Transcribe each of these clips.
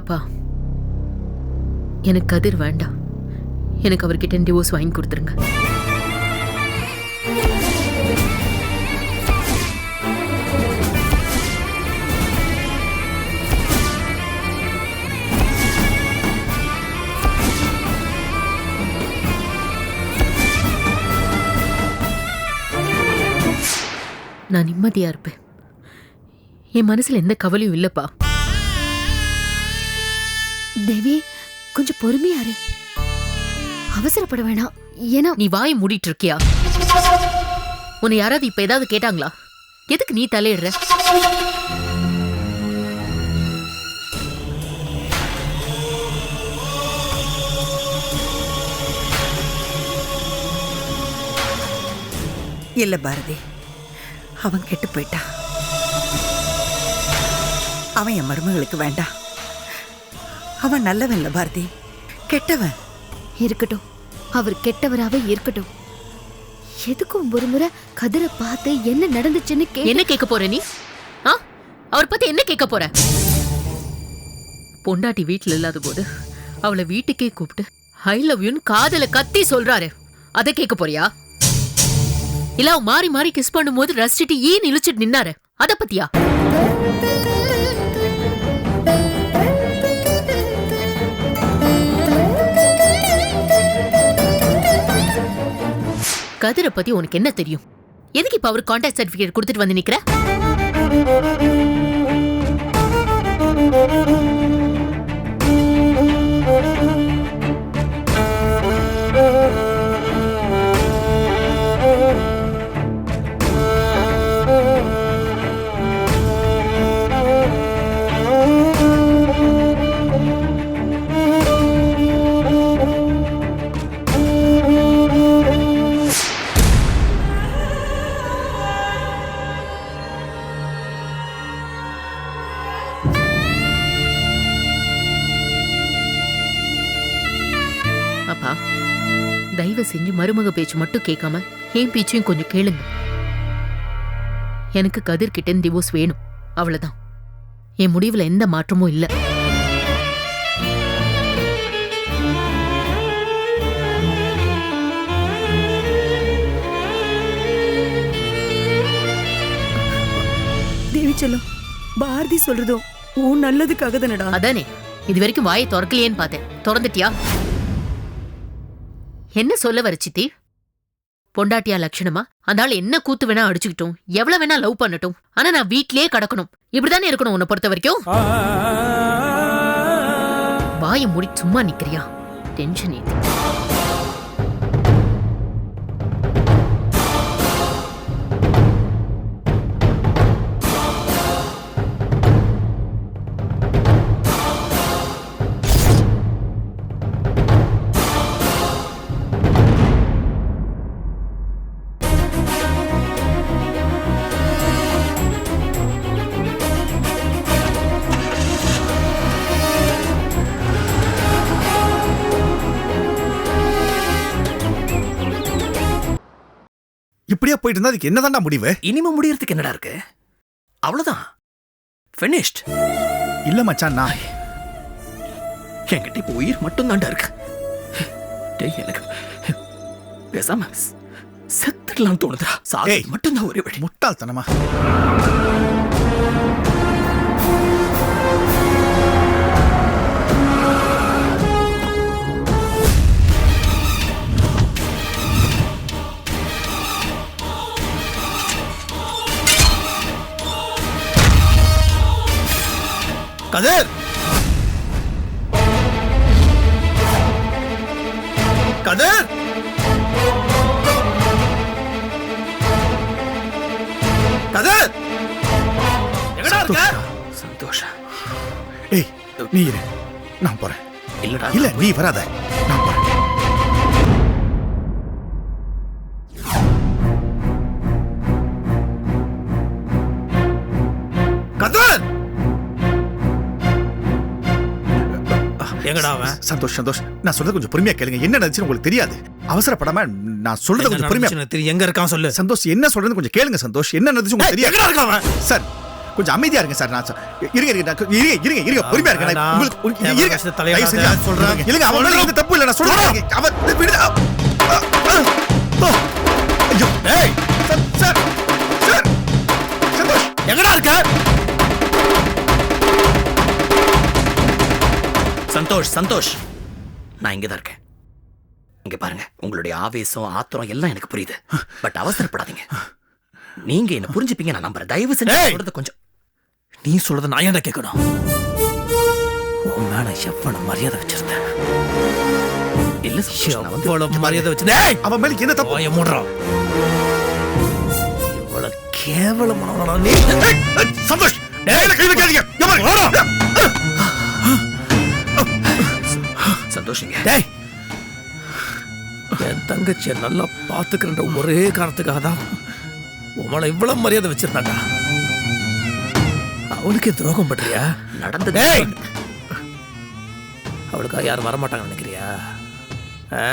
அப்பா எனக்கு கதிர் வேண்டாம். எனக்கு அவர்கிட்ட டிவோர்ஸ் வாங்கி கொடுத்துருங்க. நான் நிம்மதியா இருப்பேன். என் மனசுல எந்த கவலையும் இல்லப்பா. தேவி கொஞ்சம் பொறுமையா இரு. அவசரப்பட வேணாம். ஏன்னா நீ வாயை மூடிட்டு இருக்கியா உன்னை யாராவது இப்ப ஏதாவது கேட்டாங்களா? எதுக்கு நீ தலையிடுற? இல்ல பாரதி. அவன் கெட்டு போயிட்டான் அவன் என் மருமகளுக்கு வேண்டாம். அவன் நல்லவன் இல்ல பாரதி. கெட்டவன். இருக்கட்டும். அவர் கெட்டவராவே இருக்கட்டும். எதுக்கும் ஒரு முறை கதிரை பார்த்து என்ன நடந்துச்சுன்னு கே என்ன கேட்க போற நீ? ஆ? அவர் பத்தி என்ன கேட்க போற? பொண்டாட்டி வீட்ல இல்லாத போது அவளை வீட்டுக்கே கூப்பிட்டு ஐ லவ் யூன்னு காதல கத்தி சொல்றாரு. அதை கேட்க போறியா? இல்ல அவன் மாறி மாறி கிஸ் பண்ணும்போது ரசிச்சுட்டு ஈன்னு இழுச்சிட்டு நின்னாரு. அத பத்தியா? கதிரை பத்தி உனக்கு என்ன தெரியும்? எதுக்கு இப்ப அவர் கான்டாக்ட் சர்டிபிகேட் கொடுத்துட்டு வந்து நிக்கிற? மருமக பேச்சு மட்டும் கேட்காம என் பேச்சையும் கொஞ்சம் கேளுங்க. எனக்கு கதிர் கிட்ட டிவோர்ஸ் வேணும். அவ்வளவுதான். என் முடிவுல எந்த மாற்றமும் இல்ல. தேவி செல்லம் பாரதி சொல்றதும் உன் நல்லதுக்காக தானடா? அதானே. இது வரைக்கும் வாயை திறக்கலையேன்னு பார்த்தேன். திறந்துட்டியா? என்ன சொல்ல வர சித்தி? பொண்டாட்டியா லட்சணமா? அந்த ஆள் என்ன கூத்து வேணா அடிச்சுக்கிட்டும். எவ்வளவு வேணா லவ் பண்ணட்டும். ஆனா நான் வீட்லயே கடக்கணும். இப்படிதானே இருக்கணும் உன்னை பொறுத்த வரைக்கும்? வாயை மூடி சும்மா நிக்கிறியா? டென்ஷன் ஏத்தி இப்படியே போயிட்டு இருந்தா அதுக்கு என்னதான்டா முடிவு? இனிமே முடியறதுக்கு என்னடா இருக்கு? அவ்வளவுதான். Finished. இல்ல மச்சான் நான் என்கிட்ட இப்போ உயிர் மட்டும் தான்டா இருக்கு. டேய் எனக்கு பேசாம செத்துடலாம்னு தோணுதுடா. சாக. மட்டும்தான் ஒரே வழி. முட்டாள்தனமா? கதிர்! கதிர்! கதிர்! எங்கடா இருக்க? சந்தோஷம் ஏய் நீ இரு. நான் போறேன். இல்லடா இல்ல நீ வராத. சந்தோஷ் சந்தோஷ் நான் சொல்றது கொஞ்சம் பொறுமையா கேளுங்க. என்ன நடந்துச்சுன்னு உங்களுக்கு தெரியாது. அவசரப்படாம நான் சொல்றது கொஞ்சம் பொறுமையா தெரியும். எங்க இருக்கான் சொல்லு. சந்தோஷ் என்ன சொல்றது கொஞ்சம் கேளுங்க சந்தோஷ். என்ன நடந்துச்சு உங்களுக்கு தெரியாது. சார் கொஞ்சம் அமைதியா இருங்க சார். நான் இருங்க இருங்க இருங்க இருங்க இருங்க. பொறுமையா இருங்க. உங்களுக்கு இருங்க. தயவு செஞ்சு சொல்றேன். இல்லங்க அவன் தப்பு இல்ல. நான் சொல்றேன். அவன் விடு. ஐயோ. Sir sir. சந்தோஷ். எங்கடா இருக்க? சந்தோஷ் சந்தோஷ். நான் இங்க தான் இருக்கேன். இங்க பாருங்க உங்களுடைய ஆவேசம் ஆத்திரம் எல்லாம் எனக்கு புரியுது. பட் அவசரப்படாதீங்க. நீங்க என்ன புரிஞ்சுப்பீங்க நான் நம்புறேன். தயவு செஞ்சு! சொல்றத கொஞ்சம் நீ சொல்றத நான் ஏன்டா கேட்கணும்? உன் மேல எவ்வளவு மரியாதை வச்சிருந்தேன். இல்ல எவ்வளவு மரியாதை வச்சிருந்தேன்! அவன் மேல என்ன தப்பு? வாயை மூடுறா. இவ்வளவு கேவலமானவனா நீ. சந்தோஷ் மேல கை வைக்காதீங்க. எவன் சந்தோஷ் இங்க டேய் என் தங்கச்சியை நல்லா பாத்துக்கிறன்ற ஒரே காரணத்துக்காக தான் உமளை இவ்வளவு மரியாதை வச்சிருந்தாண்டா அவளுக்கே துரோகம் பண்றியா நடந்தது அவளுக்காக யாரும் வரமாட்டாங்கன்னு நினைக்கிறியா ஆ?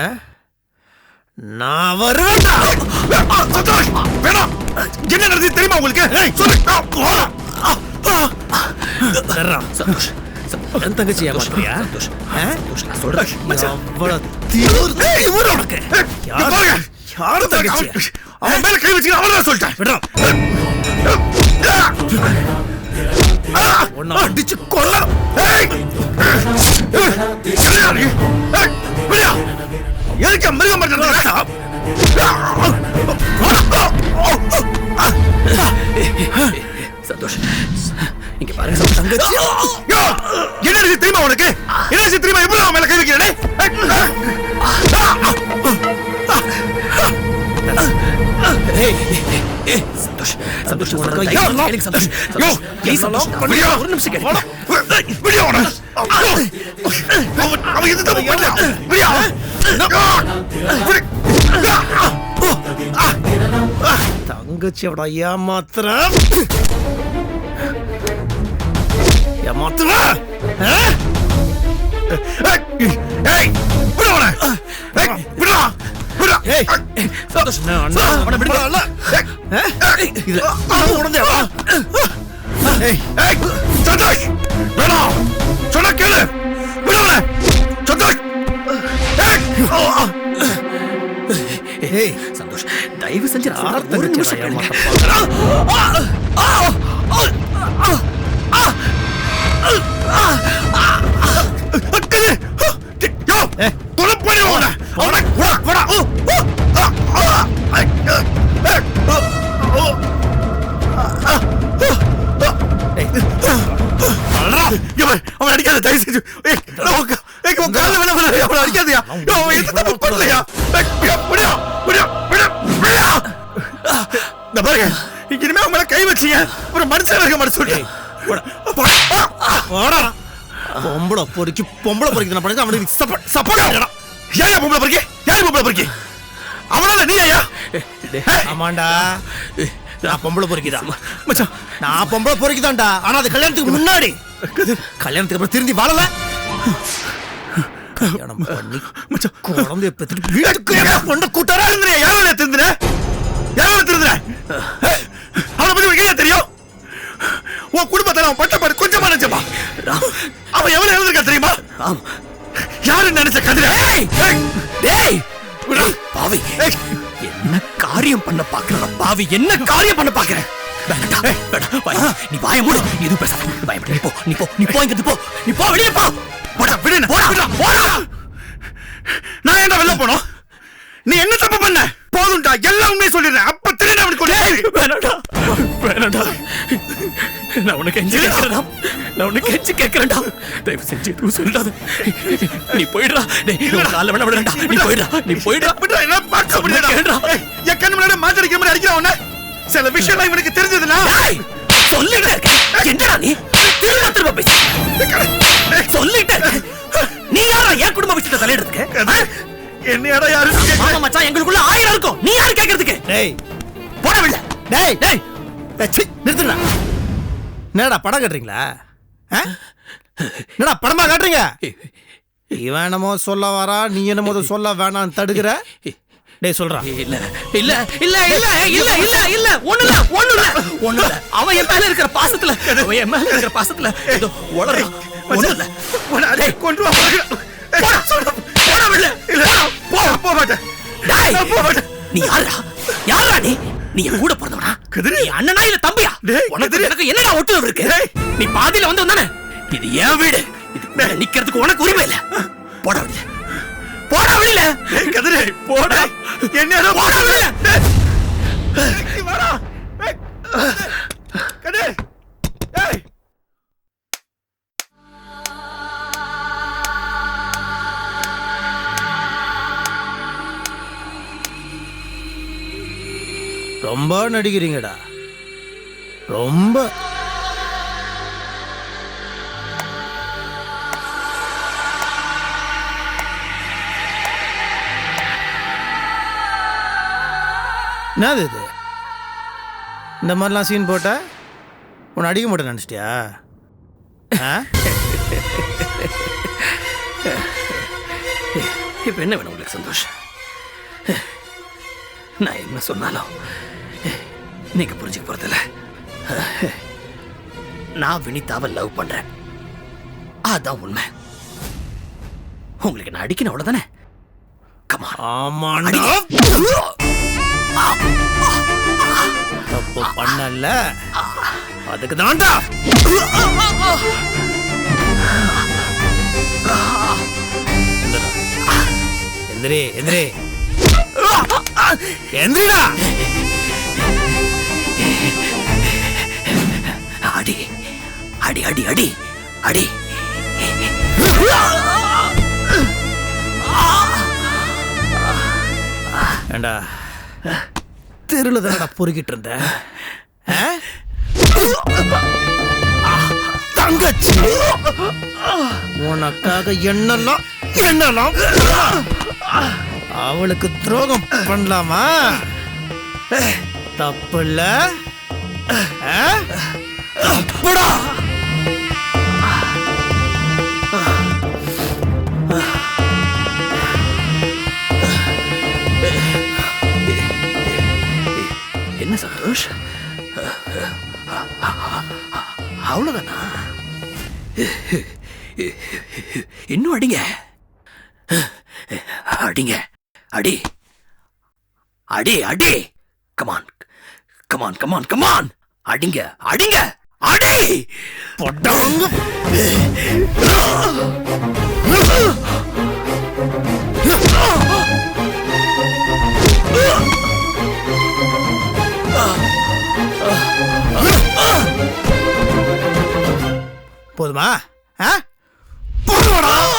நான் வருவேன்டா ஆ, சந்தோஷ் வேணாம் என்ன நடந்தது தெரியுமா உங்களுக்கு சந்தோஷ், என் தங்கச்சி ஏமாத்துறியா அவன் மேல கை வச்சுக்க அவன் சொல்லிட்டேன். உன்னை அடிச்சு விடுயா. எதுக்கு மிருகம் பண்றது? சந்தோஷ் இங்க பாருங்க தங்கச்சி என்ன இருக்கு தெரியுமா உனக்கு என்ன இருக்கு தெரியுமா எப்படி அவன் மேல கை வைக்கிறே சந்தோஷ் சந்தோஷ் உனக்கு சந்தோஷ் please சந்தோஷ் நான் விடுயா. ஒரு நிமிஷம் கேளுங்க விடியா அவனை அவன் அவன் எது தப்பு பண்ணல விடியா விடு. தங்கச்சியோட ஏமாத்துற ஏமாத்துற ஆ? ஏய், ஏய், விடு அவனை. ஏய், விடுடா, விடுடா. ஏய். சந்தோஷ் அண்ணா, அவனை விடுறா, ஏய், இது உணர்ந்தே வா. ஏய் ஏய், சந்தோஷ், வேணாம். சொன்னா கேளு. விடு அவனை. சந்தோஷ். ஏய், சந்தோஷ் தயவு செஞ்சு நான். ஒரு நிமிஷம் கேளுங்க இந்த பாருங்க, இனிமே மேல கை வச்சீங்க ஒரு மனுஷன் இருக்க சொல்லிட்டேன் போடா. பொம்பளை பொறுக்கி பொம்பளை பொறுக்கி நான் பண்ணி அவனுக்கு சப்போர்ட் சப்போர்ட் ஏன் பொம்பளை பொறுக்கி? யார் பொம்பளை பொறுக்கி? அவனால நீ ஐயா? ஆமாண்டா. நான் பொம்பளை பொறுக்கிதான் மச்சான். நான் பொம்பளை பொறுக்கிதான்டா. ஆனா அது கல்யாணத்துக்கு முன்னாடி. கல்யாணத்துக்கு அப்புறம் திருந்தி வாழல. கல்யாணம் பண்ணி மச்சான். குழந்தைய பெற்றுட்டு வீட்டுக்கு கூட்டாரா இருந்தே யாரும் திருந்துற யாரும் திருந்துற அவனை பத்தி உனக்கு என்ன தெரியும்? உன் குடும்பத்தை அவன் பட்ட பாடு கொஞ்சமா நினைச்சப்பா. அவன் எவ்வளவு எழுந்திருக்கா தெரியுமா? யாரு நினைச்ச கதிர? டேய்! பாவி. என்ன காரியம் பண்ண பாக்குற பாவி? என்ன காரியம் பண்ண பாக்குற? நீ வாய மூடு. நீ எதுவும் பேசாத. பயப்பட நீ போ. நீ போ. நீ போ இங்கிருந்து போ. நீ போ வெளியே போ. போடா விடு போடா. போடா. நான் ஏன்டா வெளில போனோம்? நீ என்ன தப்பு பண்ண? போதும்டா எல்லாம் உண்மையை சொல்லிடுறேன். அப்ப திருட அவனுக்கு கொண்டு வேணாம்டா. வேணாம்டா. நான் உனக்கு கெஞ்சி கேட்கிறேன்டா. நான் உனக்கு கெஞ்சி கேட்கிறேன்டா. தயவு செஞ்சு எதுவும் சொல்லாத நீ போயிடுறா டேய் கால்ல வேணா விடுறேன்டா நீ போயிடுறா நீ போயிடுறா விட்றா, என்ன பார்க்க? கேளுடா. ஏய், என் கண்ணு முன்னாடி மாட்டடிக்கிற மாதிரி அடிக்கிறான் உன்னை. சில விஷயம்லாம் இவனுக்கு தெரிஞ்சதுன்னா. டேய் சொல்லிட்டே என்னடா நீ? திரும்ப திரும்ப பேச. சொல்லிட்டே. நீ யாரா என் குடும்ப விஷயத்தை தலையிடுறதுக்கு? என்னையாடா யாரு மாமா மச்சான் எங்களுக்குள்ள ஆயிரம் இருக்கும். நீ யாரு கேட்கறதுக்கு? டேய். போடவில்லை டேய். டேய். சீ நிறுத்துடா. என்னடா படம் காட்டுறீங்களா? என்னடா படமா காட்டுறீங்க? இவன் என்னமோ சொல்ல வரா நீ என்னமோ சொல்ல வேணாம்னு தடுக்கிற? டேய் சொல்றா. இல்ல இல்ல இல்ல இல்ல இல்ல இல்ல இல்ல ஒண்ணு இல்ல ஒண்ணு இல்ல ஒண்ணு இல்ல அவன் என் மேல இருக்கிற பாசத்துல அவன் என் மேல இருக்கிற பாசத்துல ஏதோ உளறான் ஒண்ணு இல்ல கொண்டு வா நீ யாரா யாரா நீ? நீ என் கூட பிறந்தவனா? கதிரு. நீ அண்ணனா இல்ல தம்பியா? உனக்கு. எனக்கு என்னடா ஒட்டு இருக்கு. நீ பாதியில வந்து வந்தானே? இது என் வீடு. இது மேல நிக்கிறதுக்கு உனக்கு உரிமை இல்ல. போடா வெளியில. போடா வெளியில. கதிரு. போடா. என்னடா போடா வெளியில. வாடா. கதிரு. ரொம்ப நடிக்கிறீங்கடா. ரொம்ப. என்னது இது? இந்த மாதிரிலாம் சீன் போட்டா உன்னை அடிக்க மாட்டேன் நினச்சிட்டியா? ஆ? இப்போ என்ன வேணும் உங்களுக்கு சந்தோஷம் நான் என்ன சொன்னாலும் நீங்க புரிஞ்சுக்க போறதில்ல. நான் வினிதாவை லவ் பண்றேன். அதான் உண்மை. உங்களுக்கு நான் அடிக்கணும் அவ்வளவுதானே? கமா ஆமாண்டா. தப்பு பண்ணல. அதுக்கு தான்டா எந்திரி எந்திரி. எந்திரிடா. அடி அடி அடி அடி அடி. ஏண்டா? தெருல தானடா பொறுக்கிட்டு இருந்த? தங்கச்சி! உனக்காக என்னெல்லாம் என்னெல்லாம்? அவளுக்கு துரோகம் பண்ணலாமா? தப்பு இல்ல தப்புடா! என்ன சந்தோஷ்? அவ்வளவுதானா? இன்னும் அடிங்க. அடிங்க. அடி. அடி அடி. கமான் கமான் கமான் கமான் அடிங்க அடிங்க. அடி! பொட்டாங்க போதுமா? ஆ? போதுமாடா.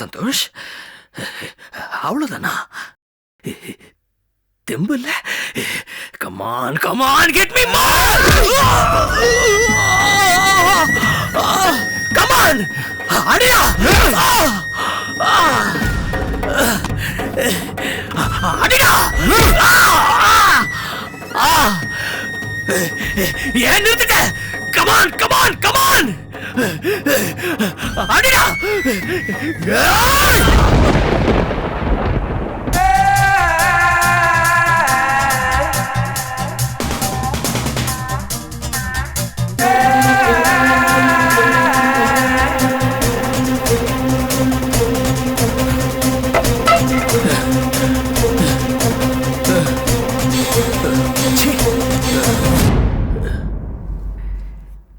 சந்தோஷ். அவ்வளவுதானா? தெம்பு இல்ல come on come on get me come on அடியா! அடியா ஏன் நிறுத்திட்ட?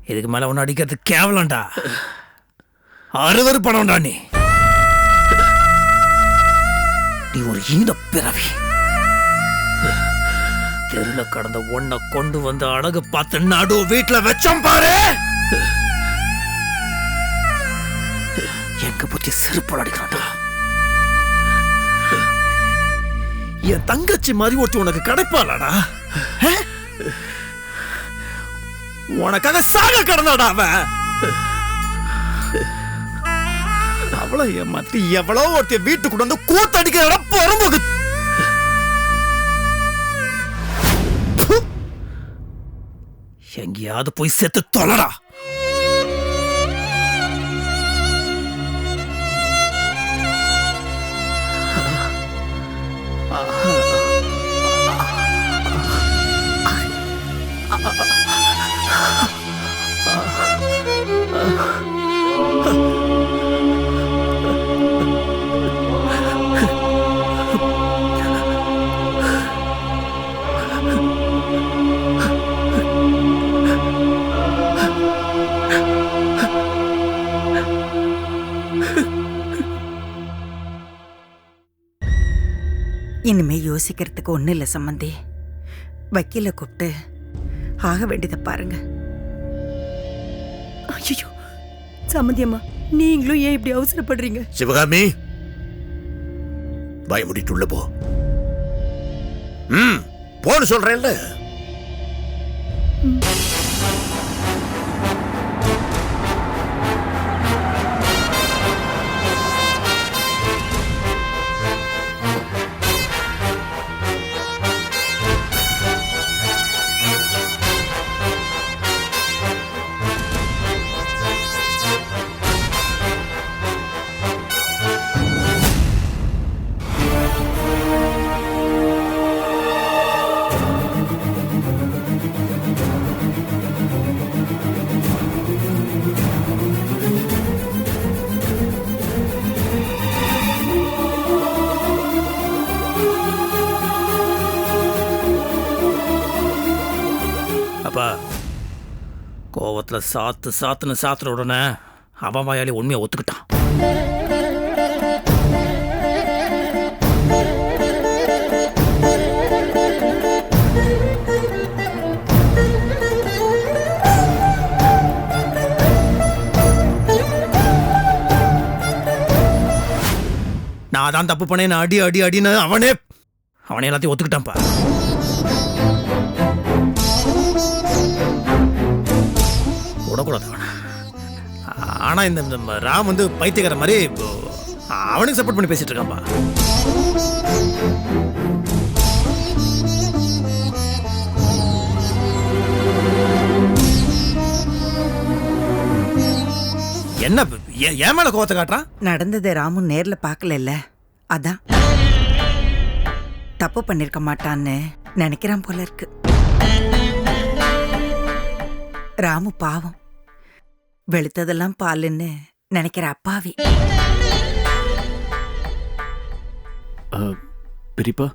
இதுக்கு மேல ஒன்று அடிக்கிறது கேவலம்டா. அறுவரு பணம்டா நீ. நீ ஒரு ஈன பிறவி. தெருல கடந்த ஒன்ன கொண்டு வந்து அழகு பார்த்து நடு வீட்டுல வச்சோம் பாரு. எங்க புத்தி செருப்பல் அடிக்கிறான்டா. என் தங்கச்சி மாதிரி ஒருத்தி உனக்கு கிடைப்பாளாடா? உனக்காக சாக கடந்தாடா அவன். அவளை ஏமாத்தி எவ்வளோ ஒருத்தைய வீட்டுக்கு வந்து கூத்தடிக்கிற பொறுமுக்கு எங்கேயாவது போய் செத்து தொலடா. யோசிக்கிறதுக்கு ஒன்றும் இல்லை சம்மந்தி. வக்கீல கூப்பிட்டு ஆக வேண்டியதை பாருங்க. ஐயோ சம்மந்தி அம்மா நீங்களும் ஏன் இப்படி அவசரப்படுறீங்க? சிவகாமி! வாய முடிட்டு உள்ள போ. ம் போன்னு சொல்றேன்ல. அவளை சாத்து சாத்துன்னு சாத்துற உடனே அவன் வாயாலே உண்மையை ஒத்துக்கிட்டான். நான் தான் தப்பு பண்ணேன் அடி அடி அடின்னு அவனே அவனே எல்லாத்தையும் ஒத்துக்கிட்டான்ப்பா. விடக்கூடாது அவனை. ஆனா இந்த இந்த ராம் வந்து பைத்தியக்கார மாதிரி இப்போ அவனுக்கு சப்போர்ட் பண்ணி பேசிட்டு இருக்கான்பா என்ன ஏன் என் மேல கோவத்தை காட்டுறான்? நடந்ததை ராமும் நேர்ல பார்க்கல அதான். தப்பு பண்ணிருக்க மாட்டான்னு நினைக்கிறான் போல இருக்கு. ராமு பாவம். வெளுத்ததெல்லாம் பாலுன்னு நினைக்கிற அப்பாவி. பெரியப்பா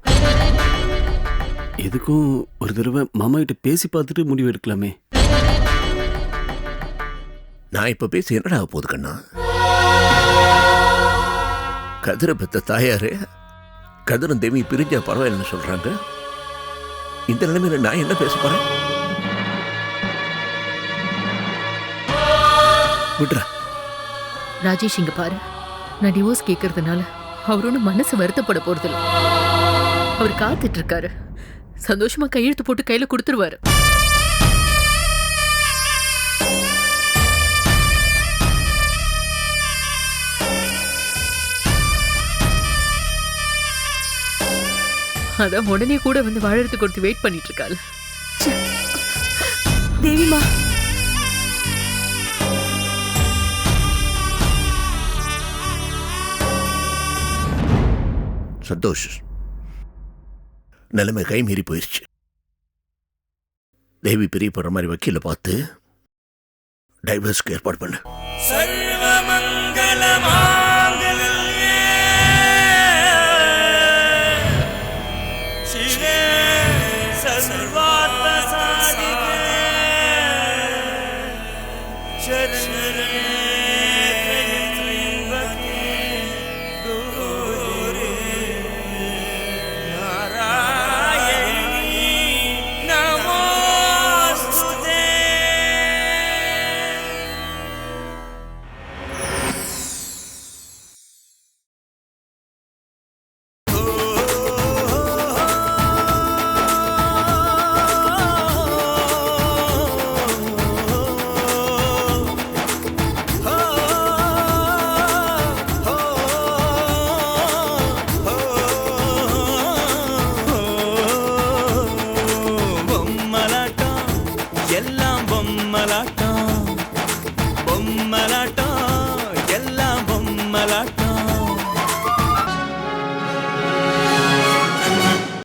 எதுக்கும் ஒரு தடவை மாமா கிட்ட பேசி பார்த்துட்டு முடிவு எடுக்கலாமே. நான் இப்ப பேசி என்னடா ஆகப் போகுது கண்ணா? கதிர பெத்த தாயாரு கதிரும் தேவி பிரிஞ்சா பரவாயில்லைன்னு சொல்றாங்க. இந்த நிலைமையில நான் என்ன பேச போறேன்? விடுறா. ராஜேஷ் இங்க பாரு. நான் டிவோர்ஸ் கேட்கறதுனால அவர் ஒன்றும் மனசு வருத்தப்பட போறதில்ல. அவர் காத்துட்டு இருக்காரு சந்தோஷமா கையெழுத்து போட்டு கையில கொடுத்துருவாரு. அதான் உடனே கூட வந்து வாழறதுக்கு கொடுத்து வெயிட் பண்ணிட்டு இருக்காள் தேவிமா. சந்தோஷ் நிலைமை கை மீறி தேவி பிரிய போற மாதிரி வக்கீல பார்த்து டைவர்ஸ்க்கு ஏற்பாடு பண்ணு. சர்வமங்கலமா